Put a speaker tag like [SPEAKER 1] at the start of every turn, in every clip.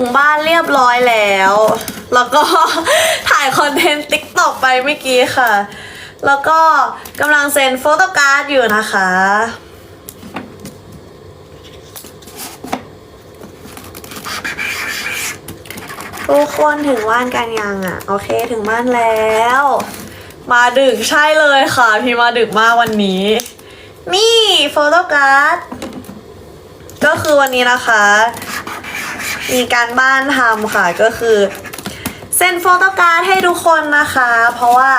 [SPEAKER 1] ถึงบ้านเรียบร้อยแล้ว แล้วก็ถ่ายคอนเทนต์ติ๊กตอกไปเมื่อกี้ค่ะ แล้วก็กำลังเซ็นโฟโต้การ์ดอยู่นะคะ ทุกคนถึงบ้านกันยังอะ โอเคถึงบ้านแล้ว มาดึกใช่เลยค่ะ พี่มาดึกมากวันนี้ นี่โฟโต้การ์ด ก็คือวันนี้นะคะ มีการบ้านทำค่ะก็คือเซ็นโฟโต้การ์ดให้ทุกคนนะคะ เพราะว่า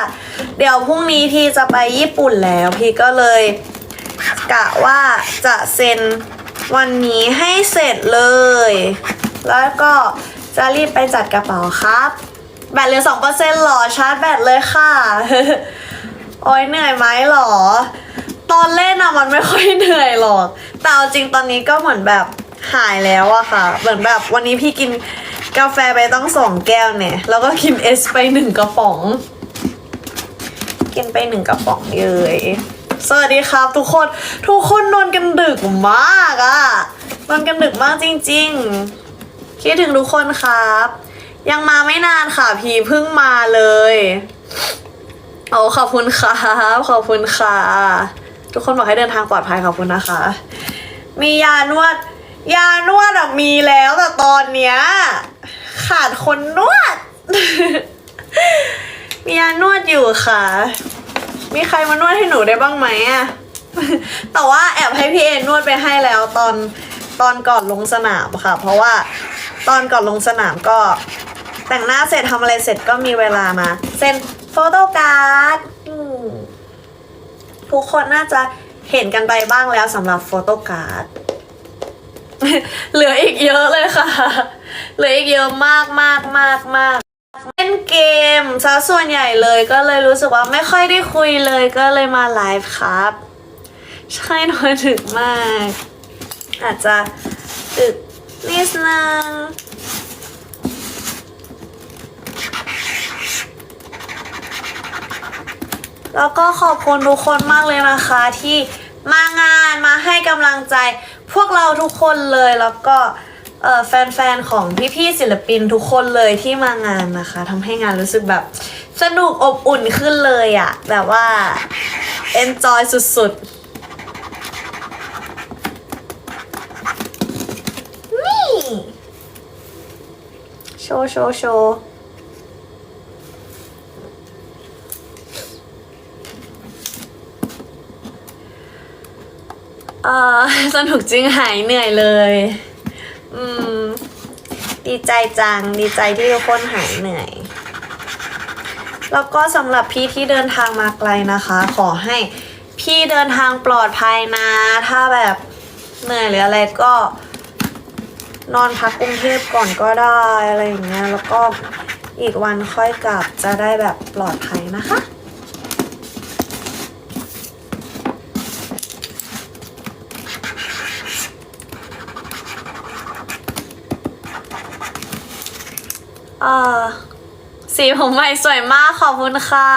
[SPEAKER 1] เดี๋ยวพรุ่งนี้พี่จะไปญี่ปุ่นแล้ว พี่ก็เลยกะว่าจะเซ็นวันนี้ให้เสร็จเลย แล้วก็จะรีบไปจัดกระเป๋าครับ แบตเหลือสองเปอร์เซ็นต์หรอชาร์จแบตเลยค่ะ โอ้ยเหนื่อยไหมหรอ ตอนเล่นอะมันไม่ค่อยเหนื่อยหรอก แต่เอาจริงตอนนี้ก็เหมือนแบบ หายแล้วอะค่ะ เหมือนแบบวันนี้พี่กินกาแฟไปต้องสองแก้วเนี่ย แล้วก็กินเอสไปหนึ่งกระป๋อง กินไปหนึ่งกระป๋องเลยสวัสดีครับ ทุกคน ทุกคนนอนกันดึกมากอะนอนกันดึกมากจริง ๆ คิดถึงทุกคนครับ ยังมาไม่นานค่ะ พี่เพิ่งมาเลยโอ้ขอบคุณครับขอบคุณค่ะ ทุกคนบอกให้เดินทางปลอดภัยขอบคุณนะคะ มียานวด ยานวดอะมีแล้วแต่ตอนเนี้ยขาดคนนวด มียานวดอยู่ค่ะ มีใครมานวดให้หนูได้บ้างไหมอะแต่ว่าแอบให้พี่เอนวดไปให้แล้วตอนตอนก่อนลงสนามค่ะ เพราะว่าตอนก่อนลงสนามก็ แต่งหน้าเสร็จทำอะไรเสร็จก็มีเวลามาเซ็นโฟโต้การ์ดทุกคนน่าจะเห็นกันไปบ้างแล้วสำหรับโฟโต้การ์ด เหลืออีกเยอะเลยค่ะ เหลืออีกเยอะมากมากมากมากเล่นเกมซะส่วนใหญ่เลยก็เลยรู้สึกว่าไม่ค่อยได้คุยเลยก็เลยมาไลฟ์ครับ ใช่นอนดึกมาก อาจจะดึกนิดนึงแล้วก็ขอบคุณทุกคนมากเลยนะคะที่มางานมาให้กำลังใจ พวกเราทุกคนเลยแล้วก็แฟนๆ ของพี่ๆศิลปินทุกคนเลยที่มางานนะคะทำให้งานรู้สึกแบบสนุกอบอุ่นขึ้นเลยอะแบบว่า enjoy สุดๆ นี่ โชว์โชว์โชว์ เออสนุกจริงหายเหนื่อยเลย อืม ดีใจจัง ดีใจที่ทุกคนหายเหนื่อย แล้วก็สำหรับพี่ที่เดินทางมาไกลนะคะ ขอให้พี่เดินทางปลอดภัยนะ ถ้าแบบเหนื่อยหรืออะไรก็ นอนพักกรุงเทพก่อนก็ได้อะไรอย่างเงี้ย แล้วก็อีกวันค่อยกลับจะได้แบบปลอดภัยนะคะ เออสีผมใหม่สวยมากขอบคุณค่ะ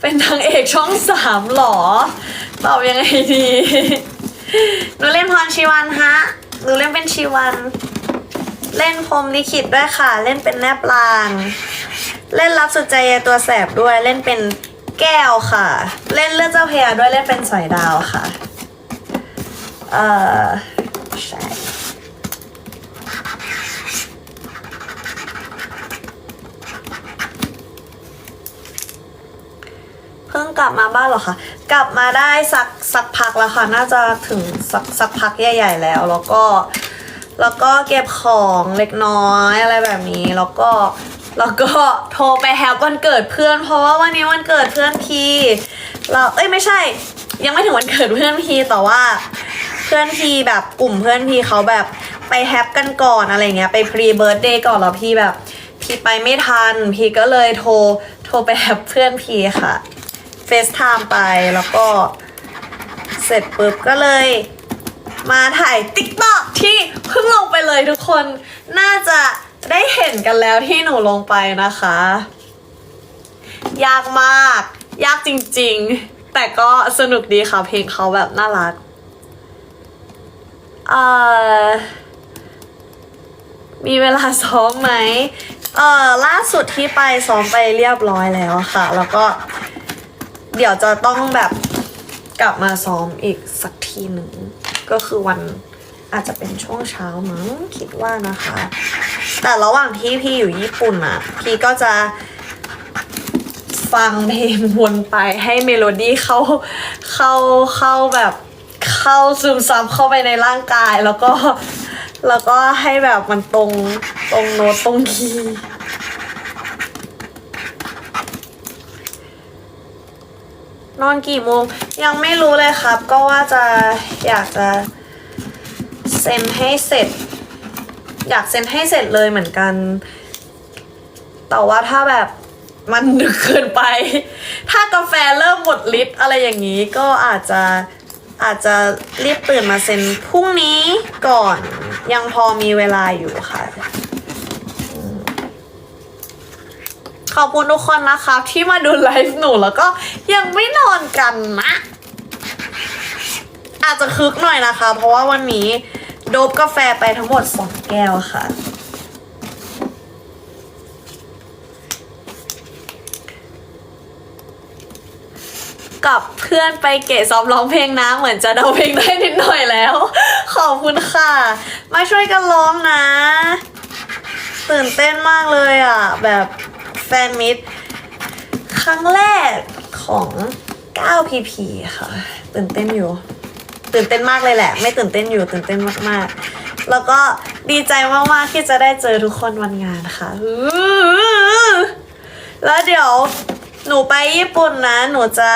[SPEAKER 1] เป็นนางเอกช่องสามหรอ ตอบยังไงดีหนูเล่นพรชีวันฮะหนูเล่นเป็นชีวัน เล่นพรมลิขิตด้วยค่ะ เล่นเป็นแนบลาง เล่นรับสุดใจยตัวแสบด้วย เล่นเป็นแก้วค่ะ เล่นเลือดเจ้าเพยาด้วย เล่นเป็นสอยดาวค่ะ เออใช่ เพิ่ งกลับมาบ้านหรอคะกลับมาได้สักสักพักแล้วค่ะ น่าจะถึงสักสักพักใหญ่ๆแล้ว แล้วก็ แล้วก็เก็บของเล็กน้อยอะไรแบบนี้ แล้วก็แล้วก็โทรไปแฮปวันเกิดเพื่อน เพราะว่าวันนี้วันเกิดเพื่อนพีเราเอ้ยไม่ใช่ ยังไม่ถึงวันเกิดเพื่อนพีแต่ว่า เพื่อนพีแบบกลุ่มเพื่อนพีเขาแบบไปแฮปกันก่อนอะไรเงี้ยไปพรีเบิร์ดเดย์ก่อนแล้วพี่แบบ พี่ไปไม่ทัน พี่ก็เลยโทรโทรไปแฮปเพื่อนพีค่ะ เฟซไทม์ไปแล้วก็เสร็จปุ๊บก็เลย มาถ่ายติ๊กต็อกที่เพิ่งลงไปเลยทุกคน น่าจะได้เห็นกันแล้วที่หนูลงไปนะคะ ยากมาก ยากจริงๆ แต่ก็สนุกดีค่ะ เพลงเขาแบบน่ารักเอ่อมีเวลาซ้อมไหมเออล่าสุดที่ไปซ้อมไปเรียบร้อยแล้วค่ะ แล้วก็ เดี๋ยวจะต้องแบบกลับมาซ้อมอีกสักทีหนึ่ง ก็คือวันอาจจะเป็นช่วงเช้ามั้งคิดว่านะคะ แต่ระหว่างที่พี่อยู่ญี่ปุ่นอะ พี่ก็จะฟังเพลงวนไปให้เมโลดี้เข้าเข้าเข้าแบบเข้าซึมซับเข้าไปในร่างกายแล้วก็ แล้วก็ให้แบบมันตรงตรงโน้ตตรงคีย์ นอนกี่โมง ยังไม่รู้เลยครับ ก็ว่าจะอยากจะเซ็นให้เสร็จ อยากเซ็นให้เสร็จเลยเหมือนกัน แต่ว่าถ้าแบบมันดึกเกินไป ถ้ากาแฟเริ่มหมดฤทธิ์อะไรอย่างนี้ก็อาจจะอาจจะรีบตื่นมาเซ็นพรุ่งนี้ก่อนยังพอมีเวลาอยู่ค่ะอืม ขอบคุณทุกคนนะครับที่มาดูไลฟ์หนูแล้วก็ยังไม่นอนกันนะ อาจจะคึกหน่อยนะคะ เพราะว่าวันนี้โดบกาแฟไปทั้งหมดสองแก้วค่ะ กับเพื่อนไปเกะซ้อมร้องเพลงนะ เหมือนจะเดาเพลงได้นิดหน่อยแล้ว ขอบคุณค่ะ มาช่วยกันร้องนะ ตื่นเต้นมากเลยอะ แบบ แฟนมิตรครั้งแรกของ 9PP ค่ะ ตื่นเต้นอยู่ ตื่นเต้นมากเลยแหละ ไม่ตื่นเต้นอยู่ตื่นเต้นมากๆ แล้วก็ดีใจมากๆที่จะได้เจอทุกคนวันงานค่ะแล้วเดี๋ยวหนูไปญี่ปุ่นนะ หนูจะ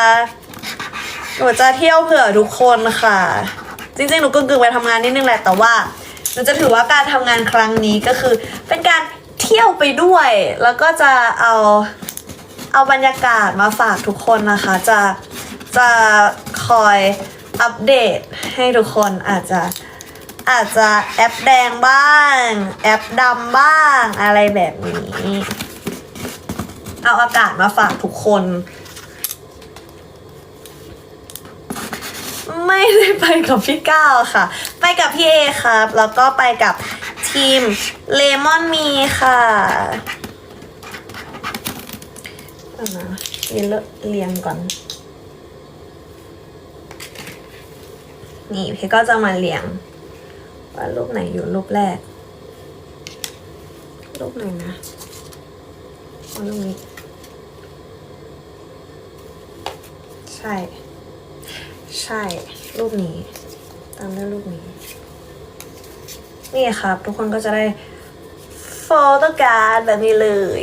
[SPEAKER 1] หนูจะเที่ยวเผื่อทุกคนค่ะ จริงๆ หนูกึ่งๆไปทำงานนิดนึงแหละ แต่ว่าหนูจะถือว่าการทำงานครั้งนี้ก็คือ เป็นการ เที่ยวไปด้วย แล้วก็จะเอาเอาบรรยากาศมาฝากทุกคนนะคะ จะจะคอยอัปเดตให้ทุกคนอาจจะอาจจะแอปแดงบ้าง แอปดำบ้างอะไรแบบนี้ เอาอากาศมาฝากทุกคน ไม่ได้ไปกับพี่ก้าวค่ะ ไปกับพี่เอครับ แล้วก็ไปกับ ทีมเลมอนมีค่ะเอานะเรียนเรียงก่อน นี่พี่ก็จะมาเรียง ว่ารูปไหนอยู่รูปแรก รูปไหนนะเอารูปนี้ ใช่ ใช่ รูปนี้ ตามด้วยรูปนี้ นี่ครับ ทุกคนก็จะได้โฟโต้การ์ดแบบนี้เลย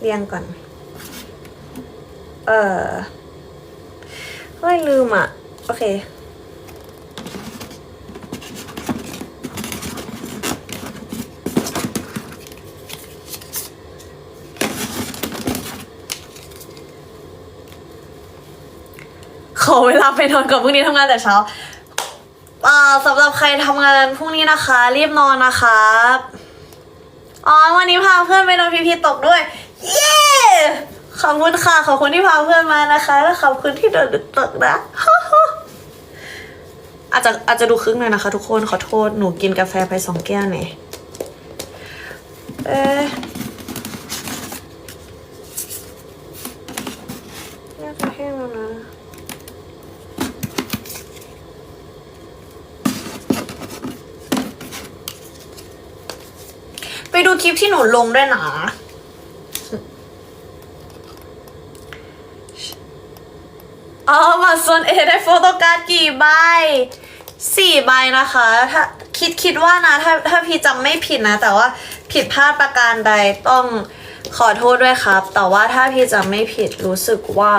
[SPEAKER 1] เรียงก่อน เออเฮ้ยลืมอะ โอเค เวลาไปนอนก่อนพรุ่งนี้ทำงานแต่เช้าอ่าสำหรับใครทำงานพรุ่งนี้นะคะ รีบนอนนะครับอ๋อวันนี้พาเพื่อนไปนอนพีพีตกด้วย เย้ขอบคุณค่ะขอบคุณที่พาเพื่อนมานะคะ และขอบคุณที่โดนตกนะอาจจะอาจจะดูครึ่งหน่อยนะคะ ทุกคนขอโทษหนูกินกาแฟไปสองแก้วเนี่ยเอ๊ะน่าจะแห้งแล้วนะ ไปดูคลิป ที่หนูลงด้วยนะอ๋อบัตรส่วนเอได้โฟโต้การ์ดกี่ใบสี่ใบนะคะ ถ้าคิดคิดว่านะ ถ้าถ้าพี่จำไม่ผิดนะ แต่ว่าผิดพลาดประการใดต้องขอโทษด้วยครับ แต่ว่าถ้าพี่จำไม่ผิดรู้สึกว่า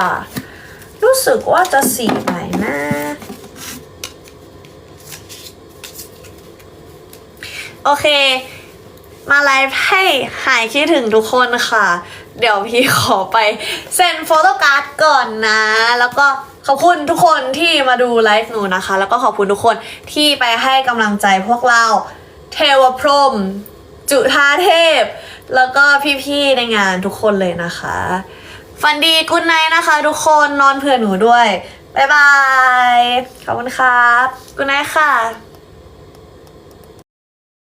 [SPEAKER 1] รู้สึกว่าจะสี่ใบนะโอเค มาไลฟ์ให้หายคิดถึงทุกคนค่ะ เดี๋ยวพี่ขอไปเซ็นโฟโต้การ์ดก่อนนะ แล้วก็ขอบคุณทุกคนที่มาดูไลฟ์หนูนะคะ แล้วก็ขอบคุณทุกคนที่ไปให้กำลังใจพวกเราเทวพรหมจุธาเทพ แล้วก็พี่ๆในงานทุกคนเลยนะคะ ฟันดีกุณไนนะคะ ทุกคนนอนเผื่อหนูด้วย บ๊ายบาย ขอบคุณครับกุนายค่ะ